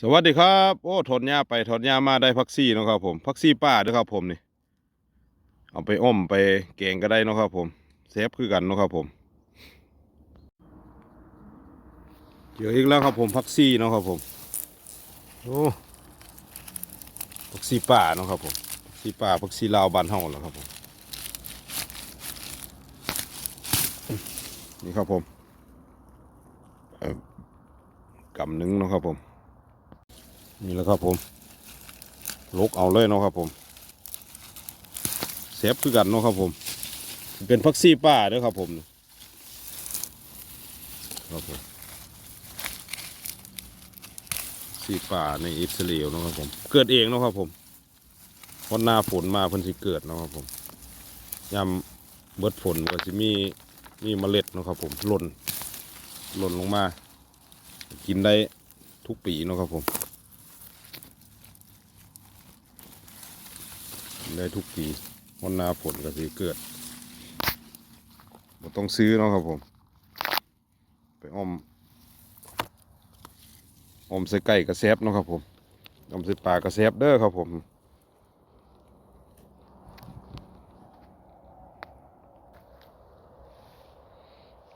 สวัสดีครับโอ้ถอนหญ้าไปถอนหญ้ามาได้พักซี่เนาะครับผมพักซี่ป้าด้วยครับผมนี่ เอาไปอ้อมไปแกงก็ได้เนาะครับผมเซฟคือกันเนาะครับผมเจออีกแล้วครับผมพักซี่เนาะครับผมโอ้พักซี่ป่าเนาะครับผมพักซี่ป่าพักซี่ลาวบ้านเฮาแล้วครับผมนี่ครับผมกำหนึ่งเนาะครับผม นี่แหละครับผมลกเอาเลยเนาะครับผมเซฟคือกันเนาะครับผม เป็นพักซี่ป้าเด้วยครับผมครับผมซี่ป่าในอิสราเอลเนาะครับผม เกิดเองเนาะครับผมพอหน้าฝนมาเพิ่นสิเกิดเนาะครับผมยามเบิดฝนก็สิมีมีเมล็ดเนาะครับผมหล่นหล่นลงมา กินได้ทุกปีเนาะครับผม ได้ทุกปีวันนาฝนก็สิเกิดต้องซื้อเนาะครับผม ไปอ้อมอ้อมใส่ไก่กระแซบเนาะครับผมอ้อมใส่ปลากระแซบเด้อครับผม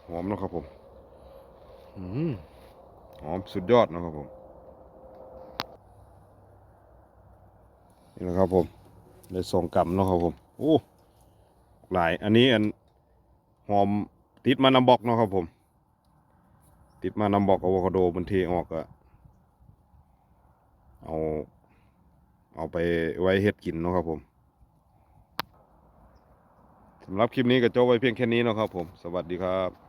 หอมเนาะครับผมอืมหอมสุดยอดเนาะครับผม นี่แหละครับผม ได้สองกำเนาะครับผมโอ้หลายอันนี้อันหอมติดมานำบอกเนาะครับผม ติดมานำบอกอะโวคาโดมันเทออกอะเอา เอาไปไว้เฮ็ดกินเนาะครับผมสำหรับคลิปนี้ก็จบไว้เพียงแค่นี้เนาะครับผม สวัสดีครับ